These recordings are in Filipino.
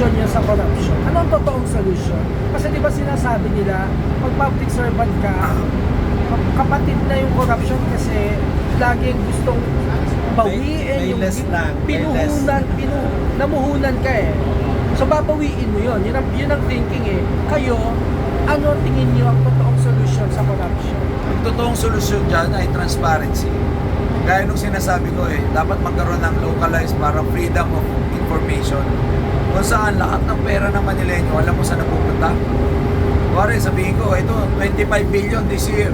solusyon niya sa corruption? Anong totoong solusyon? Kasi di ba sinasabi nila, pag public servant ka, kapatid na yung corruption kasi laging gustong bawiin yung lang, pinuhunan, pinu, namuhunan ka eh. So babawiin mo yun. Yun ang, yun ang thinking eh. Kayo, ano tingin niyo ang totoong solusyon sa corruption? Ang totoong solusyon dyan ay transparency. Gaya nung sinasabi ko eh, dapat magkaroon ng localized para freedom of information kung saan lahat ng pera ng Manileño, alam mo saan napupunta. Kuwari, sabihin ko, ito, 25 billion this year.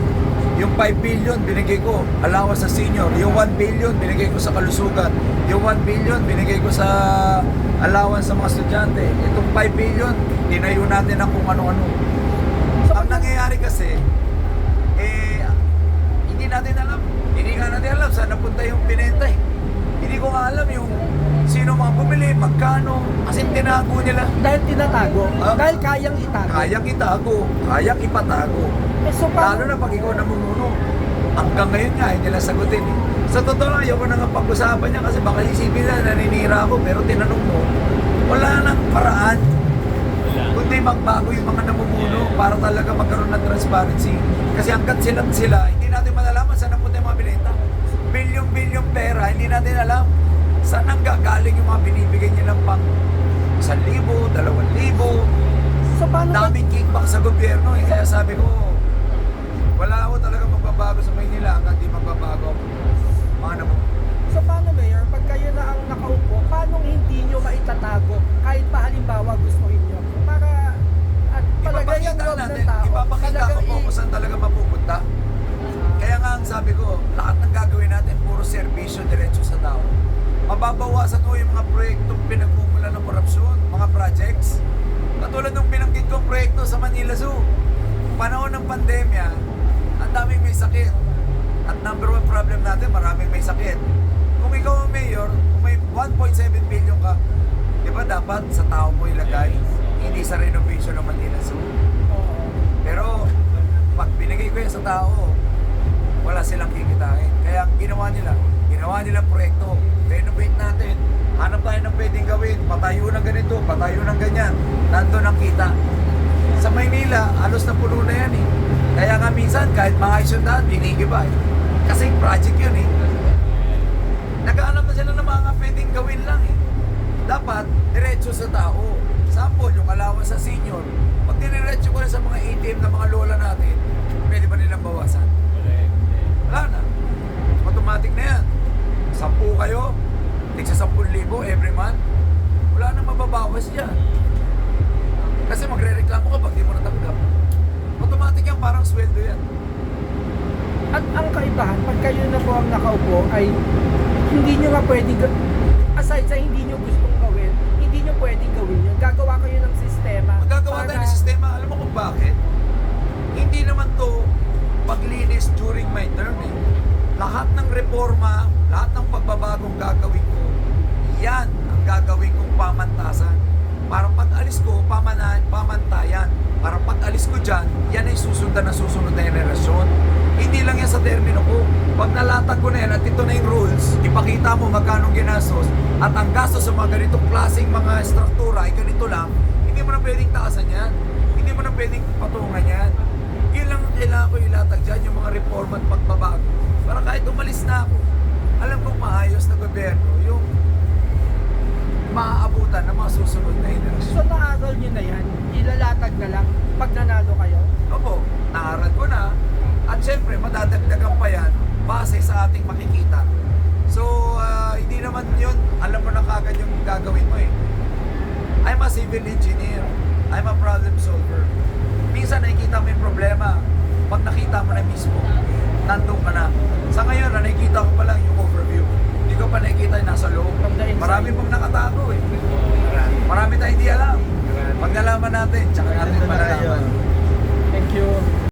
Yung 5 billion, binigay ko allowance sa senior. Yung 1 billion, binigay ko sa kalusugan. Yung 1 billion, binigay ko sa allowance sa mga estudyante. Itong 5 billion, tinayo natin ang kung ano-ano. Ang nangyayari kasi, eh, hindi natin alam. Hindi nga natin alam saan napunta yung binenta eh. Hindi ko nga alam yung sino mga bumili, magkano, kasi tinago nila. Dahil tinatago, Ah. dahil kayang itago. Kayang itago, kayang ipatago. Eh, so Lalo na pag ikaw namumuno. Hanggang ngayon nga, hindi nila sagutin eh. Sa totoo lang, ayoko na nga pag-usapan niya kasi baka isipin na naninira ako pero tinanong mo, wala nang paraan kundi magbago yung mga namumuno para talaga magkaroon ng transparency. Kasi hanggat silang sila, hindi natin malalaman saan napunta yung mga binenta. Bilyong-bilyong pera, hindi natin alam saan ang gagaling yung mga binibigay nilang pang 1,000, 2,000. so paano ba, Daming kickback sa gobyerno eh. Kaya sabi ko, wala ako talaga magbabago sa Maynila hanggang di magbabago ang mga namumuno. so paano Mayor, pag kayo na ang nakaupo, paano hindi nyo maitatago kahit pa halimbawa gustuhin nyo? Para at palagay ang loob natin, ng tao. ipapakita ko po kung saan talaga mapupunta. Kaya nga ang sabi ko, lahat ng gagawin natin, puro serbisyo diretso sa tao. Mababawasan ko yung mga proyektong pinagmumula ng korupsyon, mga projects. Katulad ng binanggit kong proyekto sa Manila Zoo. Panahon ng pandemya, ang daming may sakit. At number one problem natin, maraming may sakit. Kung ikaw ang mayor, kung may 1.7 billion ka, di ba dapat sa tao mo ilagay, hindi sa renovation ng Manila Zoo. Oo. Pero pag binigay ko yan sa tao, wala silang kikitain. Kaya ang ginawa nila, ginawa nilang proyekto, hanap tayo ng pwedeng gawin, patayo ng ganito, patayo ng ganyan, nandun ang kita. Sa Maynila, halos na puno na yan eh. Kaya nga minsan, kahit maayos yung daan, binigiba eh. Kasi project yun eh. Naghahanap na sila ng mga pwedeng gawin lang eh. Dapat, diretso sa tao. Sample, yung allowance sa senior. Pag diniretso ko na sa mga ATM ng mga lola natin, pwede ba nilang bawasan? Wala na. Automatic na yan. Sampu kayo, tigsa 10,000 every month. Wala nang dyan. Kasi magre-reklamo ka pag di mo natanggap. Automatic yan, parang sweldo yan. At ang kaibahan, pag kayo na po ang nakaupo, ay hindi nyo nga pwedeng, aside sa hindi nyo gustong gawin, hindi nyo pwedeng gawin yun. Gagawa kayo ng sistema. Magagawa para- tayo ng sistema. Alam mo kung bakit? Hindi naman to paglinis during my term eh. Lahat ng reforma, lahat ng pagbabagong gagawin ko, yan ang gagawin kong pamantasan. Para pag alis ko, pamana, pamantayan. Para pag alis ko dyan, yan ay susundan na susunod na generasyon. Hindi lang yan sa termino ko. Pag nalatag ko na yan at ito na yung rules, ipakita mo magkano ginastos at ang gastos sa mga ganitong klaseng mga struktura ay ganito lang, hindi mo na pwedeng taasan yan. Hindi mo na pwedeng patungan yan. Yun lang ang kailangan ko ilatag dyan, yung mga reforma at pagbabago. Para kahit umalis na ako, alam kong maayos na gobyerno yung maaabutan ng mga susunod na henerasyon. So naaral nyo na yan, ilalatag na lang pag nanalo kayo. Opo, naaral ko na. At syempre, madadagdagan pa yan base makikita. So, ah, hindi naman yun, alam mo na kagad yung gagawin mo eh. I'm a civil engineer. I'm a problem solver. Minsan nakikita mo yung problema. Pag nakita mo na mismo, nandun ka na. Sa ngayon, na nakikita ko pa lang yung overview. Hindi ko pa nakikita yung nasa loob. Marami pang nakatago eh. Marami tayong hindi alam. Pag nalaman natin, tsaka natin malalaman. Thank you.